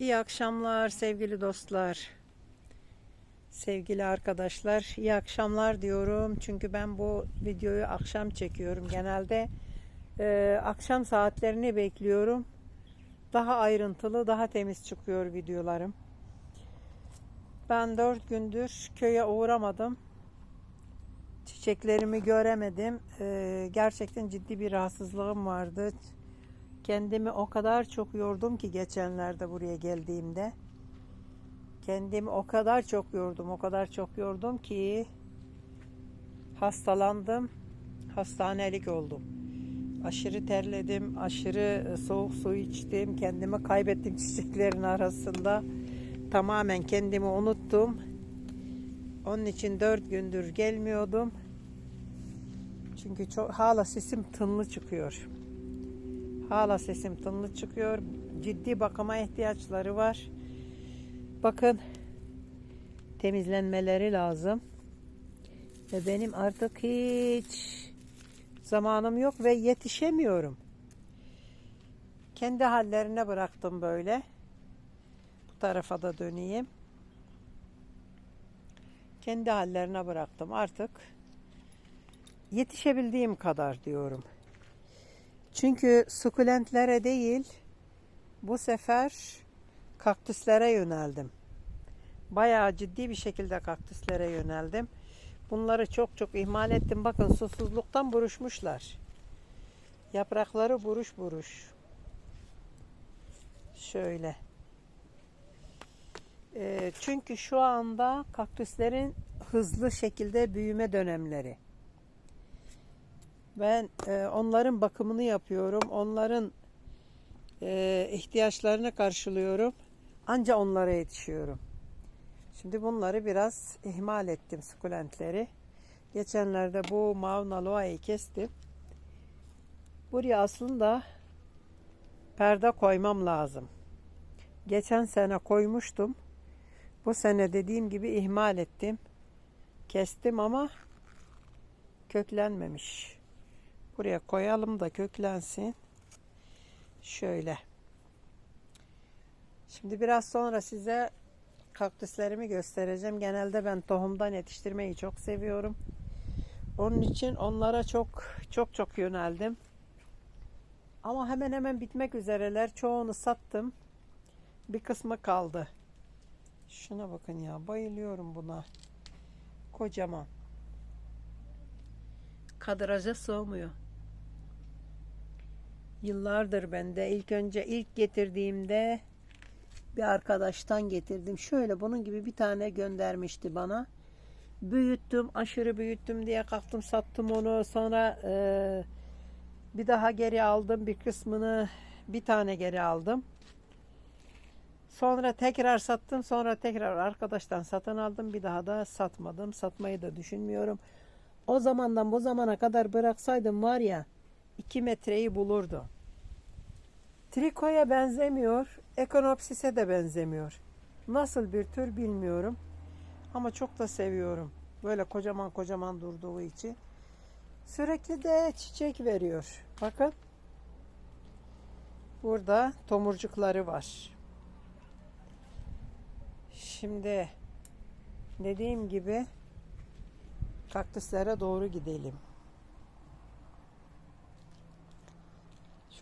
İyi akşamlar sevgili dostlar. Sevgili arkadaşlar, iyi akşamlar diyorum. Çünkü ben bu videoyu akşam çekiyorum. Genelde e, akşam saatlerini bekliyorum. Daha ayrıntılı, daha temiz çıkıyor videolarım. Ben dört gündür köye uğramadım. Çiçeklerimi göremedim. E, gerçekten ciddi bir rahatsızlığım vardı. Kendimi o kadar çok yordum ki geçenlerde buraya geldiğimde. Kendimi o kadar çok yordum, o kadar çok yordum ki hastalandım. Hastanelik oldum. Aşırı terledim, aşırı soğuk su içtim. Kendimi kaybettim çiçeklerin arasında. Tamamen kendimi unuttum. Onun için dört gündür gelmiyordum. Çünkü çok, hala sesim tınlı çıkıyor. Hala sesim tınlı çıkıyor. Ciddi bakıma ihtiyaçları var. Bakın temizlenmeleri lazım. Ve benim artık hiç zamanım yok ve yetişemiyorum. Kendi hallerine bıraktım böyle. Bu tarafa da döneyim. Kendi hallerine bıraktım artık. Yetişebildiğim kadar diyorum. Çünkü sukulentlere değil bu sefer kaktüslere yöneldim. Bayağı ciddi bir şekilde kaktüslere yöneldim. Bunları çok çok ihmal ettim. Bakın susuzluktan buruşmuşlar. Yaprakları buruş buruş. Şöyle. Ee, çünkü şu anda kaktüslerin hızlı şekilde büyüme dönemleri. Ben e, onların bakımını yapıyorum. Onların e, ihtiyaçlarını karşılıyorum. Anca onlara yetişiyorum. Şimdi bunları biraz ihmal ettim sukulentleri. Geçenlerde bu Mauna Loa'yı kestim. Buraya aslında perde koymam lazım. Geçen sene koymuştum. Bu sene dediğim gibi ihmal ettim. Kestim ama köklenmemiş. Buraya koyalım da köklensin. Şöyle. Şimdi biraz sonra size kaktüslerimi göstereceğim. Genelde ben tohumdan yetiştirmeyi çok seviyorum. Onun için onlara çok çok çok yöneldim. Ama hemen hemen bitmek üzereler. Çoğunu sattım. Bir kısmı kaldı. Şuna bakın ya. Bayılıyorum buna. Kocaman. Kadraja sığmıyor. Yıllardır bende. İlk önce ilk getirdiğimde bir arkadaştan getirdim. Şöyle bunun gibi bir tane göndermişti bana. Büyüttüm, aşırı büyüttüm diye kalktım sattım onu. Sonra e, bir daha geri aldım bir kısmını bir tane geri aldım. Sonra tekrar sattım. Sonra tekrar arkadaştan satın aldım. Bir daha da satmadım. Satmayı da düşünmüyorum. O zamandan bu zamana kadar bıraksaydım var ya 2 metreyi bulurdu. Trikoya benzemiyor. Ekonopsis'e de benzemiyor. Nasıl bir tür bilmiyorum. Ama çok da seviyorum. Böyle kocaman kocaman durduğu için. Sürekli de çiçek veriyor. Bakın. Burada tomurcukları var. Şimdi dediğim gibi kaktüslere doğru gidelim.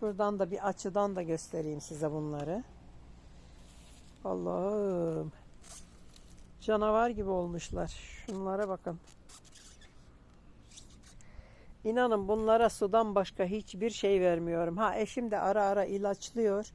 Şuradan da bir açıdan da göstereyim size bunları. Allah'ım. Canavar gibi olmuşlar. Şunlara bakın. İnanın bunlara sudan başka hiçbir şey vermiyorum. Ha eşim de ara ara ilaçlıyor.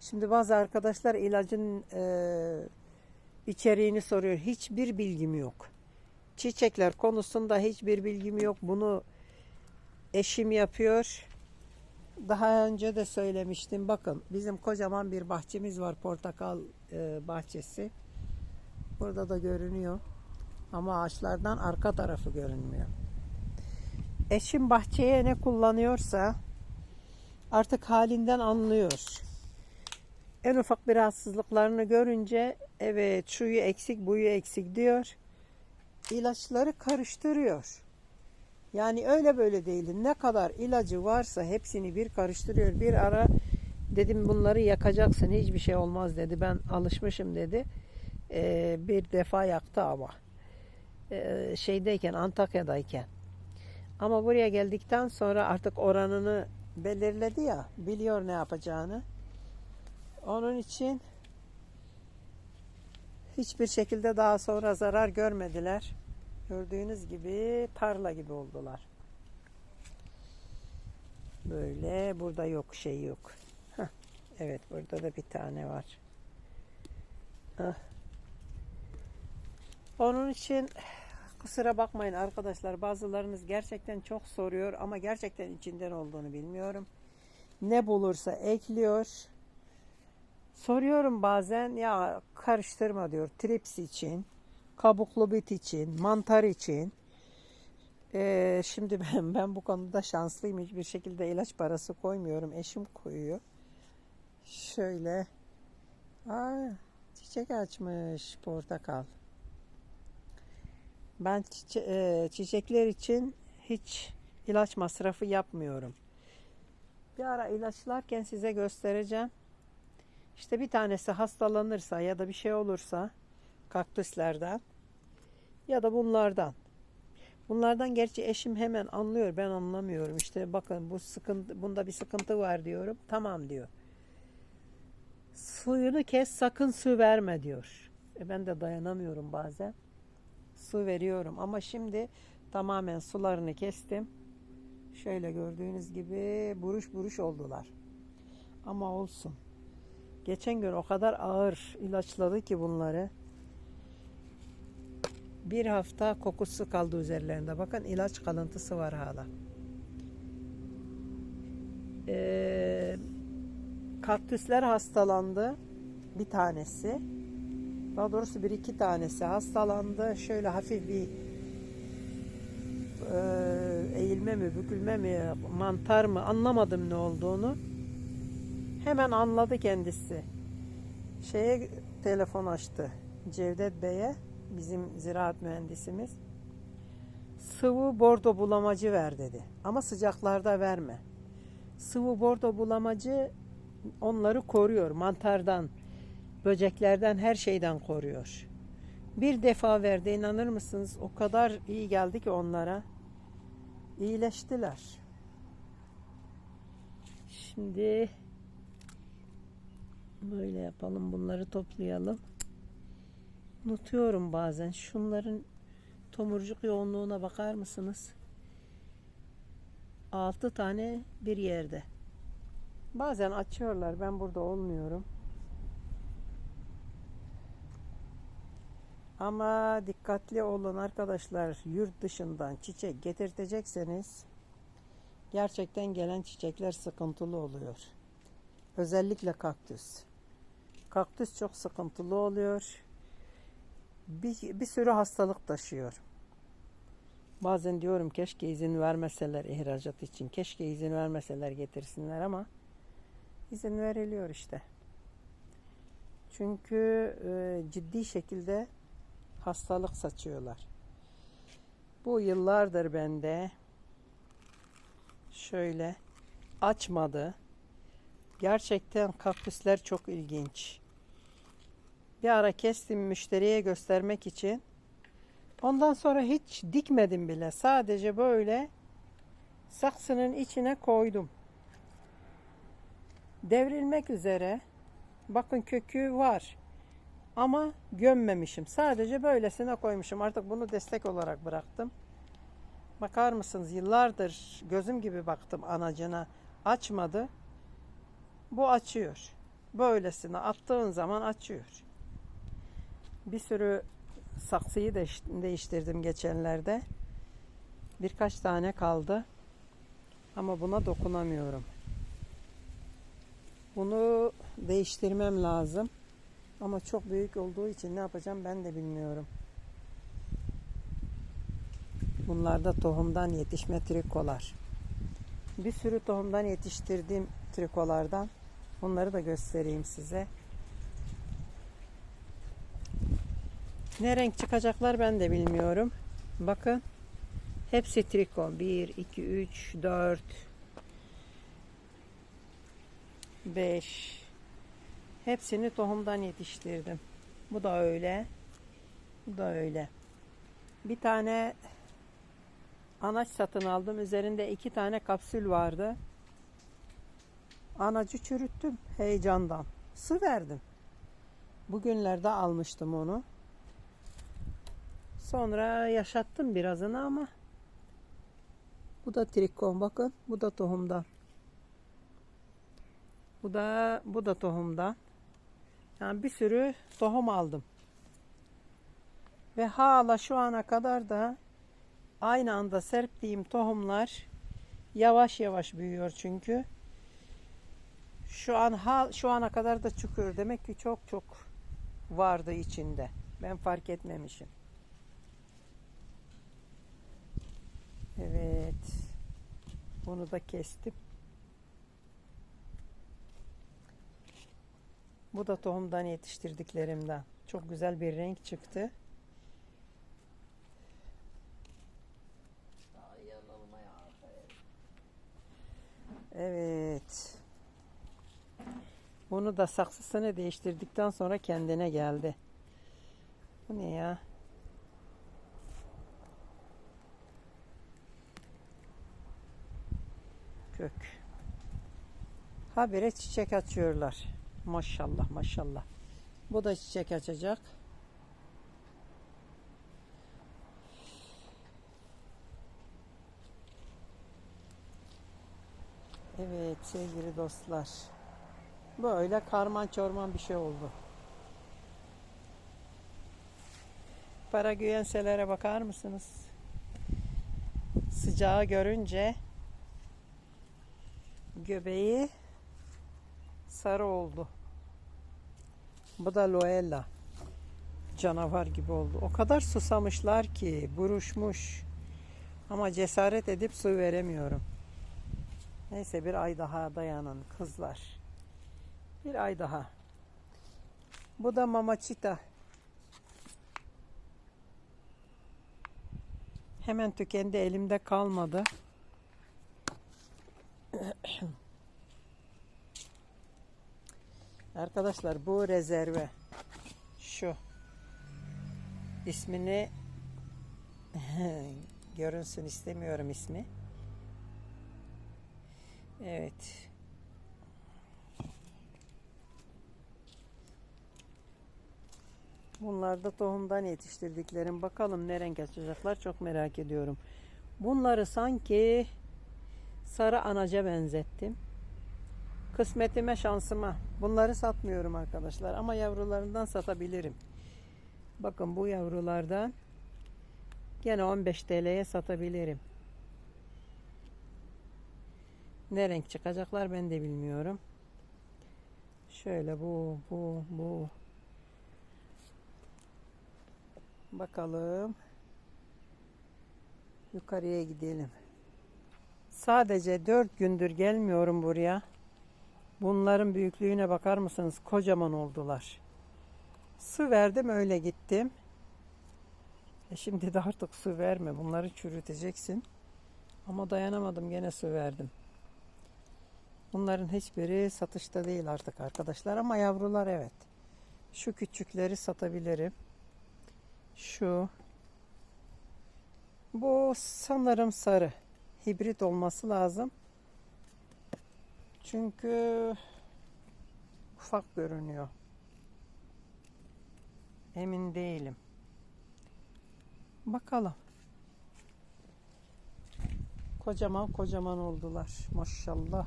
Şimdi bazı arkadaşlar ilacın e, içeriğini soruyor. Hiçbir bilgim yok. Çiçekler konusunda hiçbir bilgim yok. Bunu eşim yapıyor. Daha önce de söylemiştim. Bakın bizim kocaman bir bahçemiz var. Portakal e, bahçesi. Burada da görünüyor. Ama ağaçlardan arka tarafı görünmüyor. Eşim bahçeye ne kullanıyorsa artık halinden anlıyor. En ufak bir rahatsızlıklarını görünce evet şuyu eksik buyu eksik diyor. İlaçları karıştırıyor. Yani öyle böyle değil. Ne kadar ilacı varsa hepsini bir karıştırıyor. Bir ara Dedim bunları yakacaksın hiçbir şey olmaz dedi. Ben alışmışım dedi. Ee, bir defa yaktı ama. Ee, şeydeyken Antakya'dayken. Ama buraya geldikten sonra artık oranını belirledi ya. Biliyor ne yapacağını. Onun için hiçbir şekilde daha sonra zarar görmediler. Gördüğünüz gibi tarla gibi oldular. Böyle burada yok şey yok. Heh, evet burada da bir tane var. Heh. Onun için kusura bakmayın arkadaşlar bazılarınız gerçekten çok soruyor ama gerçekten içinden olduğunu bilmiyorum. Ne bulursa ekliyor. Soruyorum bazen ya karıştırma diyor trips için, kabuklu bit için, mantar için. Ee, şimdi ben, ben bu konuda şanslıyım. Hiçbir şekilde ilaç parası koymuyorum. Eşim koyuyor. Şöyle. Aa, çiçek açmış portakal. Ben çiçe- e, çiçekler için hiç ilaç masrafı yapmıyorum. Bir ara ilaçlarken size göstereceğim. İşte bir tanesi hastalanırsa ya da bir şey olursa kaktüslerden ya da bunlardan. Bunlardan gerçi eşim hemen anlıyor. Ben anlamıyorum. İşte bakın bu sıkıntı bunda bir sıkıntı var diyorum. Tamam diyor. Suyunu kes sakın su verme diyor. E ben de dayanamıyorum bazen. Su veriyorum ama şimdi tamamen sularını kestim. Şöyle gördüğünüz gibi buruş buruş oldular. Ama olsun. Geçen gün o kadar ağır ilaçladı ki bunları. Bir hafta kokusu kaldı üzerlerinde. Bakın ilaç kalıntısı var hala. Ee, kaktüsler hastalandı. Bir tanesi. Daha doğrusu bir iki tanesi hastalandı. Şöyle hafif bir e, eğilme mi, bükülme mi, mantar mı anlamadım ne olduğunu. Hemen anladı kendisi. Şeye telefon açtı. Cevdet Bey'e bizim ziraat mühendisimiz. Sıvı bordo bulamacı ver dedi. Ama sıcaklarda verme. Sıvı bordo bulamacı onları koruyor. Mantardan, böceklerden, her şeyden koruyor. Bir defa verdi inanır mısınız? O kadar iyi geldi ki onlara. İyileştiler. Şimdi böyle yapalım. Bunları toplayalım. Unutuyorum bazen. Şunların tomurcuk yoğunluğuna bakar mısınız? 6 tane bir yerde. Bazen açıyorlar. Ben burada olmuyorum. Ama dikkatli olun arkadaşlar. Yurt dışından çiçek getirtecekseniz gerçekten gelen çiçekler sıkıntılı oluyor. Özellikle kaktüs. Kaktüs çok sıkıntılı oluyor. Bir, bir sürü hastalık taşıyor. Bazen diyorum keşke izin vermeseler ihracat için. Keşke izin vermeseler getirsinler ama izin veriliyor işte. Çünkü e, ciddi şekilde hastalık saçıyorlar. Bu yıllardır bende şöyle açmadı. Gerçekten kaktüsler çok ilginç. Bir ara kestim müşteriye göstermek için. Ondan sonra hiç dikmedim bile. Sadece böyle saksının içine koydum. Devrilmek üzere. Bakın kökü var. Ama gömmemişim. Sadece böylesine koymuşum. Artık bunu destek olarak bıraktım. Bakar mısınız? Yıllardır gözüm gibi baktım anacına. Açmadı. Bu açıyor. Böylesine attığın zaman açıyor. Bir sürü saksıyı değiş- değiştirdim geçenlerde. Birkaç tane kaldı. Ama buna dokunamıyorum. Bunu değiştirmem lazım. Ama çok büyük olduğu için ne yapacağım ben de bilmiyorum. Bunlar da tohumdan yetişme trikolar. Bir sürü tohumdan yetiştirdiğim trikolardan onları da göstereyim size. Ne renk çıkacaklar ben de bilmiyorum. Bakın. Hepsi triko. 1, 2, 3, 4, 5. Hepsini tohumdan yetiştirdim. Bu da öyle. Bu da öyle. Bir tane anaç satın aldım. Üzerinde iki tane kapsül vardı. Anacı çürüttüm heyecandan. Su verdim. Bugünlerde almıştım onu. Sonra yaşattım birazını ama bu da trikon bakın. Bu da tohumdan. Bu da bu da tohumdan. Yani bir sürü tohum aldım. Ve hala şu ana kadar da aynı anda serptiğim tohumlar yavaş yavaş büyüyor çünkü. Şu an hal şu ana kadar da çıkıyor. Demek ki çok çok vardı içinde. Ben fark etmemişim. Evet. Bunu da kestim. Bu da tohumdan yetiştirdiklerimden. Çok güzel bir renk çıktı. Evet. Bunu da saksısını değiştirdikten sonra kendine geldi. Bu ne ya? Kök. Habire çiçek açıyorlar. Maşallah maşallah. Bu da çiçek açacak. Evet sevgili dostlar. Böyle karman çorman bir şey oldu. Para güyenselere bakar mısınız? Sıcağı görünce göbeği sarı oldu. Bu da Loella. Canavar gibi oldu. O kadar susamışlar ki buruşmuş. Ama cesaret edip su veremiyorum. Neyse bir ay daha dayanın kızlar. Bir ay daha. Bu da mamacita. Hemen tükendi elimde kalmadı. Arkadaşlar bu rezerve şu ismini görünsün istemiyorum ismi. Evet. Bunlar da tohumdan yetiştirdiklerim. Bakalım ne renk açacaklar çok merak ediyorum. Bunları sanki sarı anaca benzettim. Kısmetime şansıma. Bunları satmıyorum arkadaşlar ama yavrularından satabilirim. Bakın bu yavrulardan gene 15 TL'ye satabilirim. Ne renk çıkacaklar ben de bilmiyorum. Şöyle bu, bu, bu. Bakalım. Yukarıya gidelim. Sadece 4 gündür gelmiyorum buraya. Bunların büyüklüğüne bakar mısınız? Kocaman oldular. Su verdim öyle gittim. E şimdi de artık su verme. Bunları çürüteceksin. Ama dayanamadım gene su verdim. Bunların hiçbiri satışta değil artık arkadaşlar ama yavrular evet. Şu küçükleri satabilirim. Şu. Bu sanırım sarı. Hibrit olması lazım. Çünkü ufak görünüyor. Emin değilim. Bakalım. Kocaman kocaman oldular. Maşallah.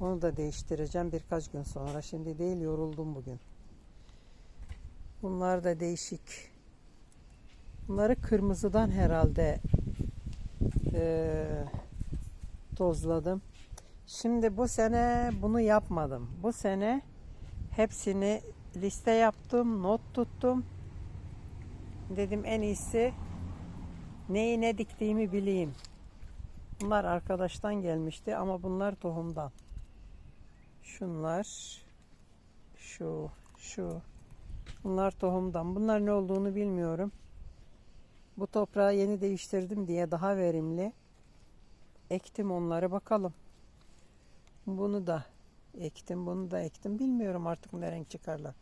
Onu da değiştireceğim birkaç gün sonra. Şimdi değil yoruldum bugün. Bunlar da değişik. Bunları kırmızıdan herhalde eee tozladım. Şimdi bu sene bunu yapmadım. Bu sene hepsini liste yaptım, not tuttum. Dedim en iyisi neyi ne diktiğimi bileyim. Bunlar arkadaştan gelmişti ama bunlar tohumdan. Şunlar, şu, şu. Bunlar tohumdan. Bunlar ne olduğunu bilmiyorum. Bu toprağı yeni değiştirdim diye daha verimli. Ektim onları bakalım. Bunu da ektim. Bunu da ektim. Bilmiyorum artık ne renk çıkarlar.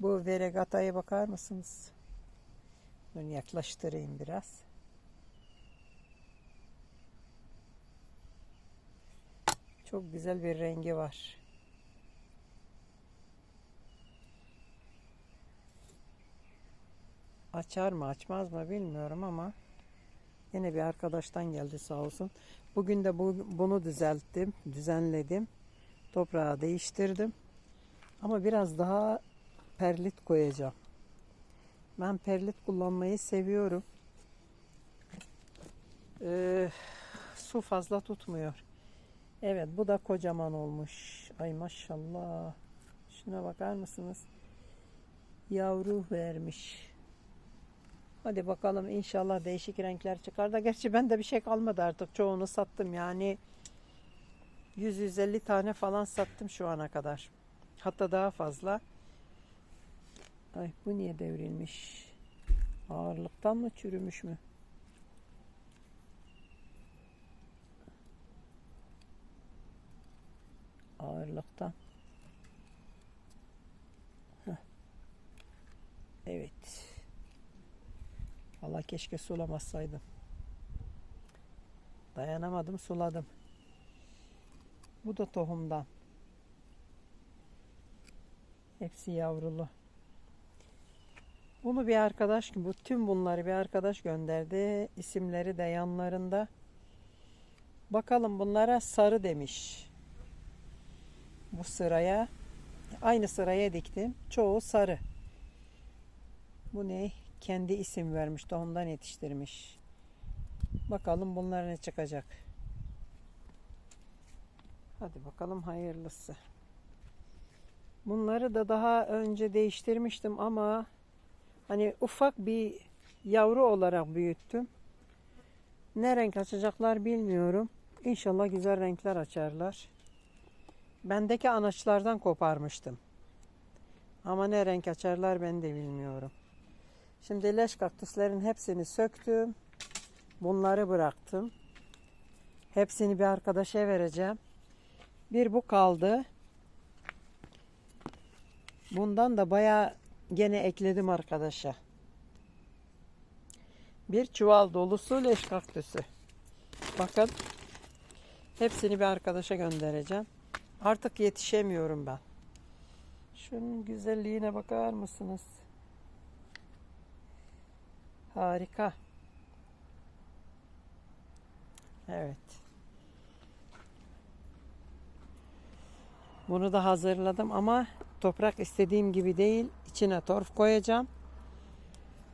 Bu veregataya bakar mısınız? Bunu yaklaştırayım biraz. Çok güzel bir rengi var. Açar mı açmaz mı bilmiyorum ama yine bir arkadaştan geldi sağ olsun. Bugün de bu, bunu düzelttim, düzenledim. Toprağı değiştirdim. Ama biraz daha perlit koyacağım. Ben perlit kullanmayı seviyorum. Ee, su fazla tutmuyor. Evet bu da kocaman olmuş. Ay maşallah. Şuna bakar mısınız? Yavru vermiş. Hadi bakalım inşallah değişik renkler çıkar da. Gerçi bende bir şey kalmadı artık. Çoğunu sattım yani. 100-150 tane falan sattım şu ana kadar. Hatta daha fazla. Ay bu niye devrilmiş? Ağırlıktan mı çürümüş mü? Ağırlıktan. Heh. Evet. Valla keşke sulamasaydım. Dayanamadım suladım. Bu da tohumdan. Hepsi yavrulu. Bunu bir arkadaş, bu tüm bunları bir arkadaş gönderdi. İsimleri de yanlarında. Bakalım bunlara sarı demiş. Bu sıraya aynı sıraya diktim. Çoğu sarı. Bu ne? Kendi isim vermiş, tohumdan yetiştirmiş. Bakalım bunlar ne çıkacak. Hadi bakalım hayırlısı. Bunları da daha önce değiştirmiştim ama hani ufak bir yavru olarak büyüttüm. Ne renk açacaklar bilmiyorum. İnşallah güzel renkler açarlar. Bendeki anaçlardan koparmıştım. Ama ne renk açarlar ben de bilmiyorum. Şimdi leş kaktüslerin hepsini söktüm. Bunları bıraktım. Hepsini bir arkadaşa vereceğim. Bir bu kaldı. Bundan da baya gene ekledim arkadaşa. Bir çuval dolusu leş kaktüsü. Bakın. Hepsini bir arkadaşa göndereceğim. Artık yetişemiyorum ben. Şunun güzelliğine bakar mısınız? Harika. Evet. Bunu da hazırladım ama toprak istediğim gibi değil. İçine torf koyacağım.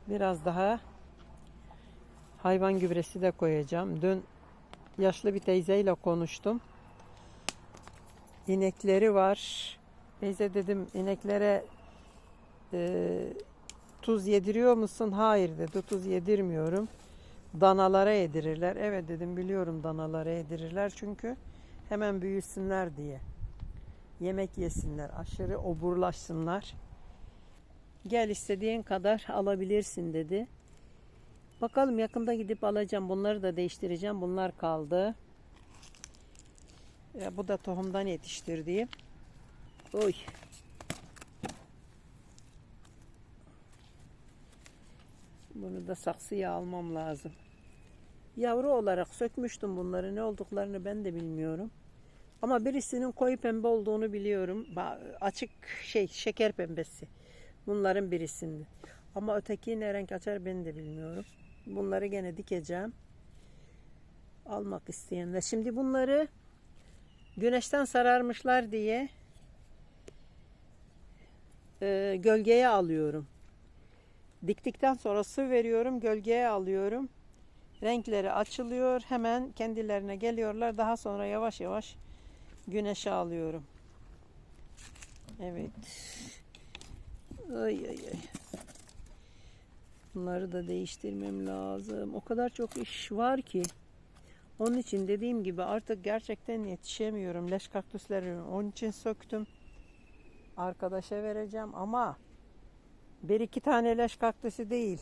Biraz daha hayvan gübresi de koyacağım. Dün yaşlı bir teyzeyle konuştum. İnekleri var. Teyze dedim ineklere e, tuz yediriyor musun? Hayır dedi. Tuz yedirmiyorum. Danalara yedirirler. Evet dedim biliyorum danalara yedirirler çünkü hemen büyüsünler diye. Yemek yesinler. Aşırı oburlaşsınlar. Gel istediğin kadar alabilirsin dedi. Bakalım yakında gidip alacağım. Bunları da değiştireceğim. Bunlar kaldı. Ya bu da tohumdan yetiştirdiğim. Oy. Bunu da saksıya almam lazım. Yavru olarak sökmüştüm bunları. Ne olduklarını ben de bilmiyorum. Ama birisinin koyu pembe olduğunu biliyorum. Açık şey şeker pembesi. Bunların birisinde. Ama öteki ne renk açar ben de bilmiyorum. Bunları gene dikeceğim. Almak isteyenler. Şimdi bunları güneşten sararmışlar diye e, gölgeye alıyorum. Diktikten sonra su veriyorum, gölgeye alıyorum. Renkleri açılıyor, hemen kendilerine geliyorlar. Daha sonra yavaş yavaş güneşe alıyorum. Evet. Ay ay ay. Bunları da değiştirmem lazım. O kadar çok iş var ki. Onun için dediğim gibi artık gerçekten yetişemiyorum. Leş kaktüsleri onun için söktüm. Arkadaşa vereceğim ama bir iki tane leş kaktüsü değil.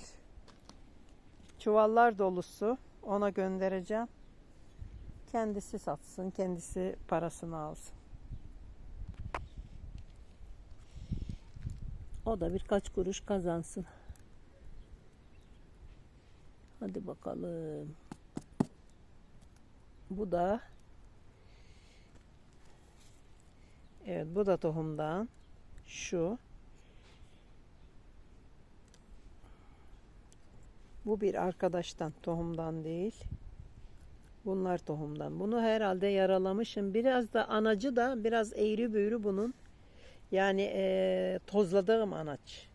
Çuvallar dolusu. Ona göndereceğim. Kendisi satsın, kendisi parasını alsın. O da birkaç kuruş kazansın. Hadi bakalım. Bu da Evet bu da tohumdan. Şu. Bu bir arkadaştan tohumdan değil. Bunlar tohumdan. Bunu herhalde yaralamışım. Biraz da anacı da biraz eğri büğrü bunun. Yani eee, tozladığım anaç.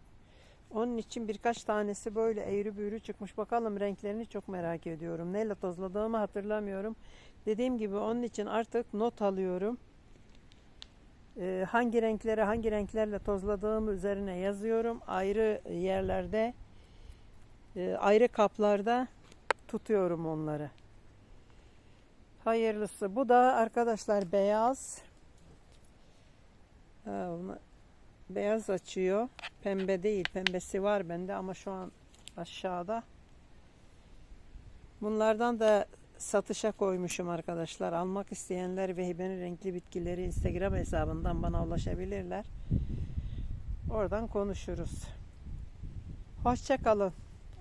Onun için birkaç tanesi böyle eğri büğrü çıkmış. Bakalım renklerini çok merak ediyorum. Neyle tozladığımı hatırlamıyorum. Dediğim gibi onun için artık not alıyorum. Eee, hangi renkleri hangi renklerle tozladığımı üzerine yazıyorum. Ayrı yerlerde eee, ayrı kaplarda tutuyorum onları. Hayırlısı. Bu da arkadaşlar beyaz. Beyaz açıyor. Pembe değil. Pembesi var bende ama şu an aşağıda. Bunlardan da satışa koymuşum arkadaşlar. Almak isteyenler ve renkli bitkileri Instagram hesabından bana ulaşabilirler. Oradan konuşuruz. Hoşça kalın.